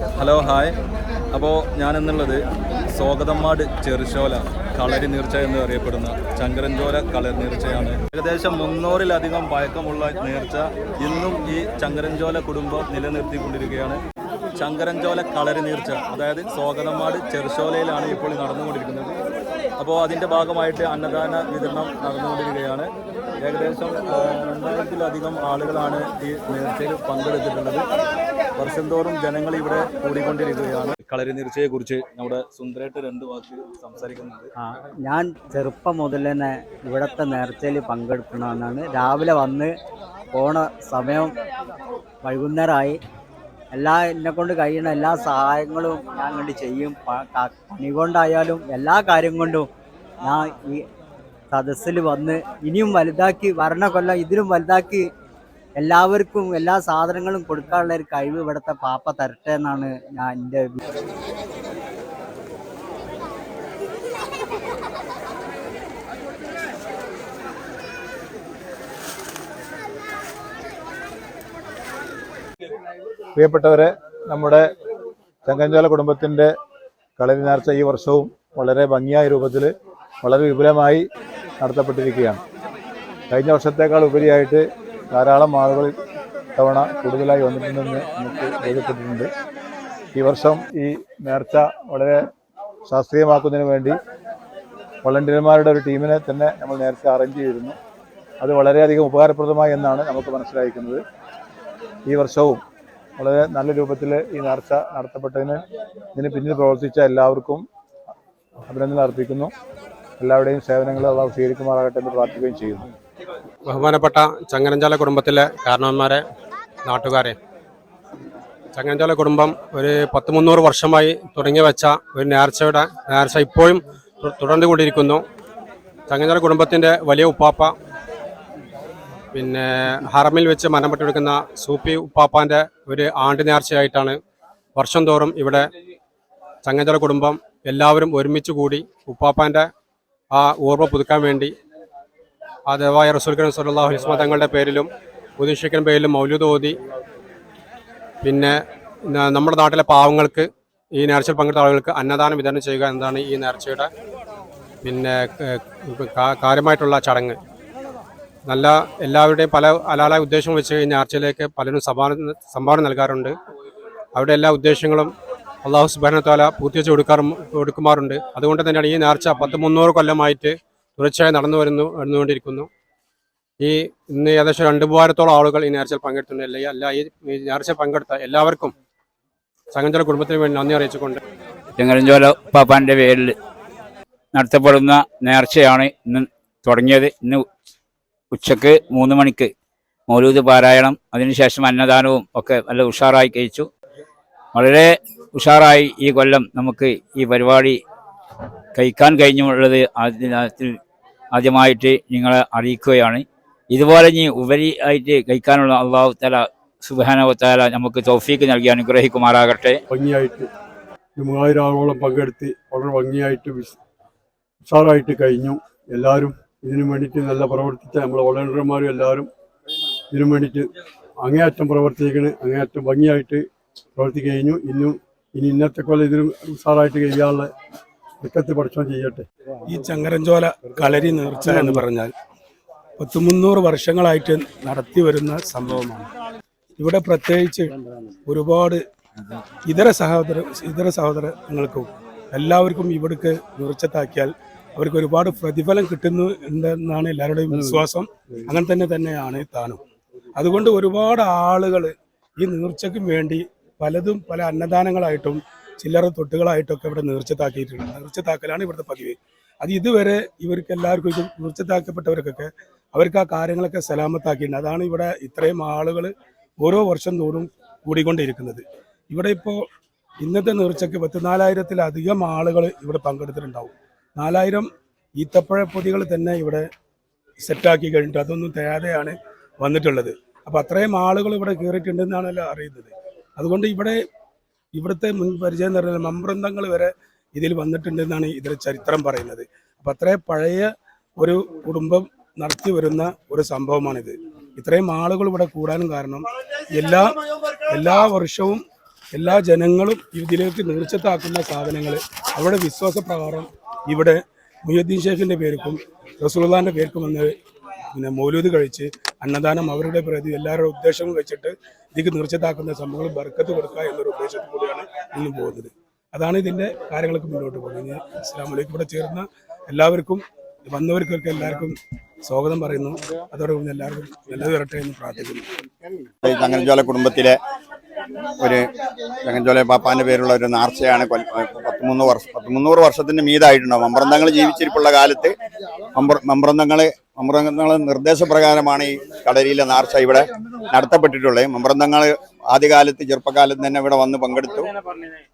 Hello hi അപ്പോൾ ഞാൻ എന്നുള്ളത് സ്വാഗതമ്മാട് ചെറുശോല കളരി നീർച്ച എന്ന് അറിയപ്പെടുന്ന ചങ്കരഞ്ചോല കളരി നീർച്ചയാണ്. ഏകദേശം മുന്നൂറിലധികം പഴക്കമുള്ള നീർച്ച ഇന്നും ഈ ചങ്കരഞ്ചോല കുടുംബം നിലനിർത്തിക്കൊണ്ടിരിക്കുകയാണ്. ചങ്കരഞ്ചോല കളരി നീർച്ച അതായത് സ്വാഗതമാട് ചെറുശോലയിലാണ് ഇപ്പോൾ നടന്നുകൊണ്ടിരിക്കുന്നത്. അപ്പോൾ അതിന്റെ ഭാഗമായിട്ട് അന്നദാന വിതരണം നടന്നുകൊണ്ടിരിക്കുകയാണ്. ഏകദേശം രണ്ടായിരത്തിലധികം ആളുകളാണ് ഈ നേർച്ചയിൽ പങ്കെടുത്തിട്ടുള്ളത്. വർഷം തോറും ജനങ്ങൾ ഇവിടെ കൂടിക്കൊണ്ടിരിക്കുകയാണ്. കളരി നീർച്ചയെ കുറിച്ച് നമ്മുടെ സുന്ദരേട്ട് രണ്ട് വാക്ക് സംസാരിക്കുന്നുണ്ട്. ആ ഞാൻ ചെറുപ്പം മുതൽ തന്നെ ഇവിടത്തെ നേർച്ചയിൽ പങ്കെടുക്കണമെന്നാണ്. രാവിലെ വന്ന് പോണ സമയം വൈകുന്നേരമായി. എല്ലാ എന്നെ കൊണ്ട് കഴിയുന്ന എല്ലാ സഹായങ്ങളും ഞാൻ കണ്ട് ചെയ്യും. പണി കൊണ്ടായാലും എല്ലാ കാര്യം കൊണ്ടും ഞാൻ ഈ സദസ്സിൽ വന്ന് ഇനിയും വലുതാക്കി വരണ കൊല്ലം ഇതിലും വലുതാക്കി എല്ലാവർക്കും എല്ലാ സാധനങ്ങളും കൊടുക്കാനുള്ള ഒരു കഴിവ് ഇവിടുത്തെ പാപ്പ തരട്ടെ എന്നാണ് ഞാൻ എന്റെ പ്രിയപ്പെട്ടവരെ നമ്മുടെ ചങ്കഞ്ചോല കുടുംബത്തിന്റെ കളരി നേർച്ച ഈ വർഷവും വളരെ ഭംഗിയായ രൂപത്തിൽ വളരെ വിപുലമായി നടത്തപ്പെട്ടിരിക്കുകയാണ്. കഴിഞ്ഞ വർഷത്തേക്കാൾ ഉപരിയായിട്ട് ധാരാളം ആളുകൾ തവണ കൂടുതലായി വന്നിട്ടുണ്ടെന്ന് നമുക്ക് ബോധ്യപ്പെട്ടിട്ടുണ്ട്. ഈ വർഷം ഈ നേർച്ച വളരെ ശാസ്ത്രീയമാക്കുന്നതിന് വേണ്ടി വളണ്ടിയർമാരുടെ ഒരു ടീമിനെ തന്നെ നമ്മൾ നേരത്തെ അറേഞ്ച് ചെയ്തിരുന്നു. അത് വളരെയധികം ഉപകാരപ്രദമായി എന്നാണ് നമുക്ക് മനസ്സിലായിരിക്കുന്നത് ഈ വർഷവും വളരെ നല്ല രൂപത്തിൽ ഈ നേർച്ച നടത്തപ്പെട്ടതിന് ഇതിന് പിന്നിൽ പ്രവർത്തിച്ച എല്ലാവർക്കും അഭിനന്ദനം അർപ്പിക്കുന്നു. എല്ലാവരുടെയും സേവനങ്ങൾ അള്ളാഹു സ്വീകരിക്കുമാറാകട്ടെ എന്ന് പ്രാർത്ഥിക്കുകയും ചെയ്യുന്നു. ബഹുമാനപ്പെട്ട ചങ്ങനഞ്ചാല കുടുംബത്തിലെ കാരണവന്മാരെ നാട്ടുകാരെ. ചങ്ങനഞ്ചാല കുടുംബം ഒരു പത്ത് മുന്നൂറ് വർഷമായി തുടങ്ങി വെച്ച ഒരു നേർച്ചയുടെ നേർച്ച ഇപ്പോഴും തുടർന്നു തുടർന്നുകൊണ്ടിരിക്കുന്നു ചങ്ങനഞ്ചാല കുടുംബത്തിന്റെ വലിയ ഉപ്പാപ്പ പിന്നെ ഹറമിൽ വെച്ച് മരണപ്പെട്ടെടുക്കുന്ന സൂപ്പി ഉപ്പാപ്പാന്റെ ഒരു ആണ്ട് നേർച്ചയായിട്ടാണ് വർഷം തോറും ഇവിടെ ചങ്ങനഞ്ചാല കുടുംബം എല്ലാവരും ഒരുമിച്ച് കൂടി ഉപ്പാപ്പാന്റെ ആ ഓർമ്മ പുതുക്കാൻ വേണ്ടി ആ ദേവായ റസൂൽ കരീം സല്ലാഹു അലൈഹി തങ്ങളുടെ പേരിലും ഉദ്ദേശിക്കുന്ന പേരിലും മൗലൂദ് ഓതി. പിന്നെ നമ്മുടെ നാട്ടിലെ പാവങ്ങൾക്ക് ഈ നേർച്ചയിൽ പങ്കെടുത്ത ആളുകൾക്ക് അന്നദാനം വിതരണം ചെയ്യുക എന്നതാണ് ഈ നേർച്ചയുടെ പിന്നെ കാര്യമായിട്ടുള്ള ചടങ്ങ്. നല്ല എല്ലാവരുടെയും പല അലാല ഉദ്ദേശങ്ങൾ വെച്ച് ഈ നേർച്ചയിലേക്ക് പലരും സംഭാവന സംഭാവന നൽകാറുണ്ട്. അവരുടെ എല്ലാ ഉദ്ദേശങ്ങളും അള്ളാഹു സുബാന താല പൂർത്തീകരിച്ച് കൊടുക്കാറും കൊടുക്കുമാറുണ്ട്. അതുകൊണ്ട് തന്നെയാണ് ഈ നേർച്ച പത്ത് മുന്നൂറ് കൊല്ലമായിട്ട് തുടർച്ചയായി നടന്നു വരുന്നു നടന്നുകൊണ്ടിരിക്കുന്നു. ഈ ഇന്ന് ഏകദേശം രണ്ടു മൂവായിരത്തോളം ആളുകൾ ഈ നേർച്ചയിൽ പങ്കെടുത്തിട്ടുണ്ട്. അല്ലെ അല്ല ഈ നേർച്ച പങ്കെടുത്ത എല്ലാവർക്കും സംഘഞ്ചല കുടുംബത്തിന് വേണ്ടി നന്ദി അറിയിച്ചുകൊണ്ട്. ചെങ്ങരഞ്ചോല പാപ്പാന്റെ പേരിൽ നടത്തപ്പെടുന്ന നേർച്ചയാണ് ഇന്ന് തുടങ്ങിയത്. ഇന്ന് ഉച്ചയ്ക്ക് മൂന്ന് മണിക്ക് മൗലൂദ് പാരായണം അതിനുശേഷം അന്നദാനവും ഒക്കെ നല്ല ഉഷാറായി കഴിച്ചു. വളരെ ഉഷാറായി ഈ കൊല്ലം നമുക്ക് ഈ പരിപാടി കഴിക്കാൻ കഴിഞ്ഞുള്ളത് ആദ്യ- ആദ്യമായിട്ട് നിങ്ങളെ അറിയിക്കുകയാണ്. ഇതുപോലെ ഇനി ഉപരി ആയിട്ട് കഴിക്കാനുള്ള അള്ളാഹു തല സുബാനവത്താല നമുക്ക് തൗഫീക്ക് നൽകി അനുഗ്രഹിക്കുമാറാകട്ടെ. ഭംഗിയായിട്ട് ഒരു മൂവായിരം ആളോളം പങ്കെടുത്ത് വളരെ ഭംഗിയായിട്ട് ഉഷാറായിട്ട് കഴിഞ്ഞു. എല്ലാവരും ഇതിനു വേണ്ടിയിട്ട് നല്ല പ്രവർത്തിച്ച നമ്മളെ വളണ്ടിയർമാരും എല്ലാവരും ഇതിനു വേണ്ടിയിട്ട് അങ്ങേയറ്റം പ്രവർത്തിക്കണ് അങ്ങേയറ്റം ഭംഗിയായിട്ട് പ്രവർത്തി കഴിഞ്ഞു ഇന്നും ഇനി ഇന്നത്തെ കൊല്ലം ഇതിനും ഉഷാറായിട്ട് കഴിയാനുള്ള ഇക്കത്ത് പഠിച്ചോ ചെയ്യട്ടെ. ഈ ചങ്ങരഞ്ചോല കളരി നേർച്ച എന്ന് പറഞ്ഞാൽ പത്ത് മുന്നൂറ് വർഷങ്ങളായിട്ട് നടത്തി വരുന്ന സംഭവമാണ്. ഇവിടെ പ്രത്യേകിച്ച് ഒരുപാട് ഇതര സഹോദര ഇതര സഹോദരങ്ങൾക്കും എല്ലാവർക്കും ഇവിടേക്ക് നേർച്ചത്താക്കിയാൽ അവർക്ക് ഒരുപാട് പ്രതിഫലം കിട്ടുന്നു എന്നാണ് എല്ലാവരുടെയും വിശ്വാസം. അങ്ങനെ തന്നെ തന്നെയാണ് താനും. അതുകൊണ്ട് ഒരുപാട് ആളുകൾ ഈ നേർച്ചയ്ക്കും വേണ്ടി പലതും പല അന്നദാനങ്ങളായിട്ടും ചില്ലറ തൊട്ടുകളായിട്ടൊക്കെ ഇവിടെ നേർച്ചത്താക്കിയിട്ടുണ്ട്. നേർച്ചത്താക്കലാണ് ഇവിടുത്തെ പതിവ്. അത് ഇതുവരെ ഇവർക്ക് എല്ലാവർക്കും ഇത് നേർച്ചത്താക്കപ്പെട്ടവർക്കൊക്കെ അവർക്ക് ആ കാര്യങ്ങളൊക്കെ സലാമത്താക്കിയിട്ടുണ്ട്. അതാണ് ഇവിടെ ഇത്രയും ആളുകൾ ഓരോ വർഷം തോറും കൂടിക്കൊണ്ടിരിക്കുന്നത്. ഇവിടെ ഇപ്പോൾ ഇന്നത്തെ നേർച്ചയ്ക്ക് പത്തിനാലായിരത്തിലധികം ആളുകൾ ഇവിടെ പങ്കെടുത്തിട്ടുണ്ടാവും. നാലായിരം ഈത്തപ്പഴ പൊതികൾ തന്നെ ഇവിടെ സെറ്റാക്കി കഴിഞ്ഞിട്ട് അതൊന്നും തയ്യാതെയാണ് വന്നിട്ടുള്ളത്. അപ്പോൾ അത്രയും ആളുകൾ ഇവിടെ കയറിയിട്ടുണ്ടെന്നാണല്ലോ അറിയുന്നത്. അതുകൊണ്ട് ഇവിടെ ഇവിടുത്തെ മുൻ പരിചയം എന്ന് പറഞ്ഞാൽ മമ്പ്രന്തങ്ങൾ വരെ ഇതിൽ വന്നിട്ടുണ്ടെന്നാണ് ഇതിലെ ചരിത്രം പറയുന്നത്. അപ്പം അത്രേ പഴയ ഒരു കുടുംബം നടത്തി വരുന്ന ഒരു സംഭവമാണിത്. ഇത്രയും ആളുകൾ ഇവിടെ കൂടാനും കാരണം എല്ലാ എല്ലാ വർഷവും എല്ലാ ജനങ്ങളും ഇതിലേക്ക് നീർച്ചത്താക്കുന്ന സാധനങ്ങൾ അവരുടെ വിശ്വാസപ്രകാരം ഇവിടെ മുഹ്യുദ്ദീൻ ഷേഖിന്റെ പേർക്കും റസൂൽദാന്റെ പേർക്കും വന്ന് പിന്നെ മൗലൂദ് കഴിച്ച് അന്നദാനം അവരുടെ പ്രതി എല്ലാവരുടെ ഉദ്ദേശവും വെച്ചിട്ട് ഇതിക്ക് നിർച്ചതാക്കുന്ന സംഭവങ്ങൾ ബർക്കത്ത് കൊടുക്കുക എന്നൊരു ഉദ്ദേശത്തിൽ കൂടിയാണ് ഇന്ന് പോകുന്നത്. അതാണ് ഇതിന്റെ കാര്യങ്ങൾക്ക് മുന്നോട്ട് പോകുന്നത്. അസ്സാം വലൈക്കും ഇവിടെ ചേർന്ന എല്ലാവർക്കും വന്നവർക്കൊക്കെ എല്ലാവർക്കും സ്വാഗതം പറയുന്നു. അതോടൊപ്പം എല്ലാവർക്കും നല്ലത് വരട്ടെ എന്ന് പ്രാർത്ഥിക്കുന്നു. ചങ്ങനച്ചോല കുടുംബത്തിലെ ഒരു ചങ്ങനച്ചോല പാപ്പാന്റെ പേരുള്ള ഒരു നാർച്ചയാണ് പത്തുമുന്നൂറ് വർഷം പത്തുമുന്നൂറ് വർഷത്തിന്റെ മീതായിട്ടുണ്ടാവും. മമ്പ്രന്തങ്ങൾ ജീവിച്ചിരിപ്പുള്ള കാലത്ത് മമ്പ്ര- മമ്പ്രന്തങ്ങൾ മമ്പ്രന്തങ്ങൾ നിർദ്ദേശപ്രകാരമാണ് ഈ കളരിയിലെ നാർച്ച ഇവിടെ നടത്തപ്പെട്ടിട്ടുള്ളത്. മമ്പ്രന്തങ്ങൾ ആദ്യകാലത്ത് ചെറുപ്പകാലത്ത് തന്നെ ഇവിടെ വന്ന് പങ്കെടുത്തു.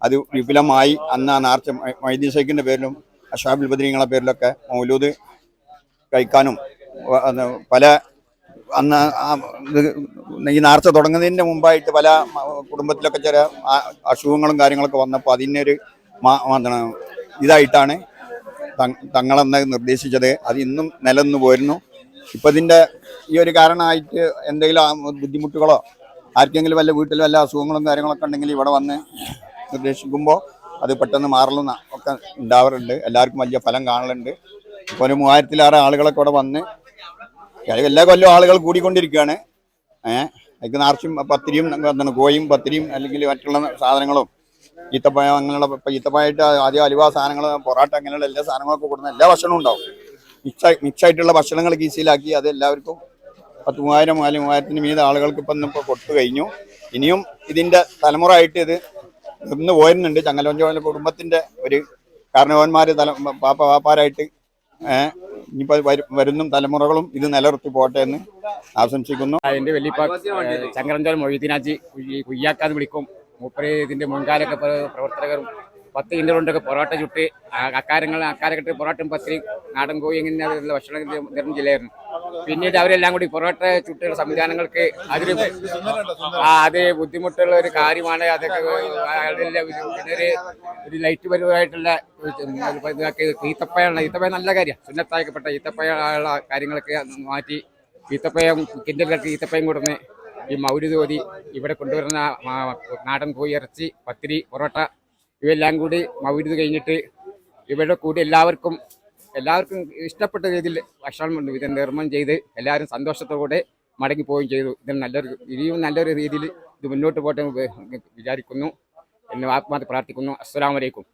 അത് വിപുലമായി അന്ന് ആ നേർച്ച ഷെയ്ഖിന്റെ പേരിലും അഷാബുൽ ബദ്രീങ്ങളെ പേരിലൊക്കെ മൗലൂദ് കഴിക്കാനും പല അന്ന് ഈ നാർച്ച തുടങ്ങുന്നതിന്റെ മുമ്പായിട്ട് പല കുടുംബത്തിലൊക്കെ ചില അസുഖങ്ങളും കാര്യങ്ങളൊക്കെ വന്നപ്പോൾ അതിനൊരു ഇതായിട്ടാണ് തങ്ങളെന്ന് നിർദ്ദേശിച്ചത് അത് ഇന്നും നിലന്നു പോരുന്നു. ഇപ്പം ഇതിന്റെ ഈ ഒരു കാരണമായിട്ട് എന്തെങ്കിലും ബുദ്ധിമുട്ടുകളോ ആർക്കെങ്കിലും വല്ല വീട്ടിൽ വല്ല അസുഖങ്ങളും കാര്യങ്ങളൊക്കെ ഉണ്ടെങ്കിൽ ഇവിടെ വന്ന് നിർദ്ദേശിക്കുമ്പോൾ അത് പെട്ടെന്ന് മാറലും ഒക്കെ ഉണ്ടാവാറുണ്ട്. എല്ലാവർക്കും വലിയ ഫലം കാണലുണ്ട്. ഇപ്പോൾ ഒരു മൂവായിരത്തിലേറെ ആളുകളൊക്കെ ഇവിടെ വന്ന് എല്ലാ കൊല്ലവും ആളുകൾ കൂടിക്കൊണ്ടിരിക്കുകയാണ്. ഏഹ് അതിക്ക് നാർച്ചും പത്തിരിയും കോയും പത്തിരിയും അല്ലെങ്കിൽ മറ്റുള്ള സാധനങ്ങളും ഈത്തപ്പഴം അങ്ങനെയുള്ള ഈത്തപ്പഴമായിട്ട് ആദ്യം അലുവ സാധനങ്ങൾ പൊറാട്ട അങ്ങനെയുള്ള എല്ലാ സാധനങ്ങളൊക്കെ കൊടുക്കുന്ന എല്ലാ ഭക്ഷണവും ഉണ്ടാവും. മിക്സ് മിക്സ് ആയിട്ടുള്ള ഭക്ഷണങ്ങൾ കീസിലാക്കി അത് എല്ലാവർക്കും പത്ത് മൂവായിരം അല്ലെങ്കിൽ മൂവായിരത്തിന് മീത ആളുകൾക്ക് ഇപ്പം ഇപ്പോൾ കൊടുത്തു കഴിഞ്ഞു. ഇനിയും ഇതിന്റെ തലമുറ ആയിട്ട് ഇത് നിന്ന് പോയിരുന്നുണ്ട് ചങ്ങലോഞ്ചോല കുടുംബത്തിന്റെ ഒരു കാരണവന്മാർ തല പാപ്പ പാപ്പാരായിട്ട് ഇനിയിപ്പോൾ വരും വരുന്നും തലമുറകളും ഇത് നിലനിർത്തി പോട്ടെ എന്ന് ആശംസിക്കുന്നു. അതിന്റെ വലിയ ചങ്കരഞ്ചോൽ മൊയ്തീനാജി കുയ്യാക്കാന്ന് വിളിക്കും. മൂപ്പര് ഇതിന്റെ മുൻകാലൊക്കെ പ്രവർത്തകരും പത്ത് കിന്റെ കൊണ്ടൊക്കെ പൊറോട്ട ചുട്ട് അക്കാരങ്ങൾ അക്കാരക്കെട്ട് പൊറോട്ടയും പത്തിരി നാടൻ കോഴി ഇങ്ങനെ ഭക്ഷണം തരുന്ന ജില്ലയായിരുന്നു പിന്നീട് അവരെല്ലാം കൂടി പൊറോട്ട ചുട്ടുള്ള സംവിധാനങ്ങൾക്ക് അതിന് ആ അത് ബുദ്ധിമുട്ടുള്ള ഒരു കാര്യമാണ്. അതൊക്കെ അതിലെ ഒരു ലൈറ്റ് പരമായിട്ടുള്ള ഈത്തപ്പയാണ് ഈത്തപ്പയ നല്ല കാര്യമാണ്. സുന്നത്താക്കപ്പെട്ട ഈത്തപ്പയുള്ള കാര്യങ്ങളൊക്കെ മാറ്റി ഈത്തപ്പയും കിൻഡലിലൊക്കെ ഈത്തപ്പയും കൊടുന്ന് ഈ മൗരുത് ഇവിടെ കൊണ്ടുവരുന്ന നാടൻ കോഴി ഇറച്ചി പത്തിരി പൊറോട്ട ഇവയെല്ലാം കൂടി മൗര്യത് കഴിഞ്ഞിട്ട് ഇവരുടെ കൂടി എല്ലാവർക്കും എല്ലാവർക്കും ഇഷ്ടപ്പെട്ട രീതിയിൽ ഭക്ഷണം ഇത് നിർമ്മാണം ചെയ്ത് എല്ലാവരും സന്തോഷത്തോടെ മടങ്ങി പോവുകയും ചെയ്തു. ഇതിന് നല്ലൊരു ഇനിയും നല്ലൊരു രീതിയിൽ ഇത് മുന്നോട്ട് പോട്ടെ വിചാരിക്കുന്നു. എന്നെ ആത്മാർത്ഥ പ്രാർത്ഥിക്കുന്നു. അസ്സലാമലൈക്കും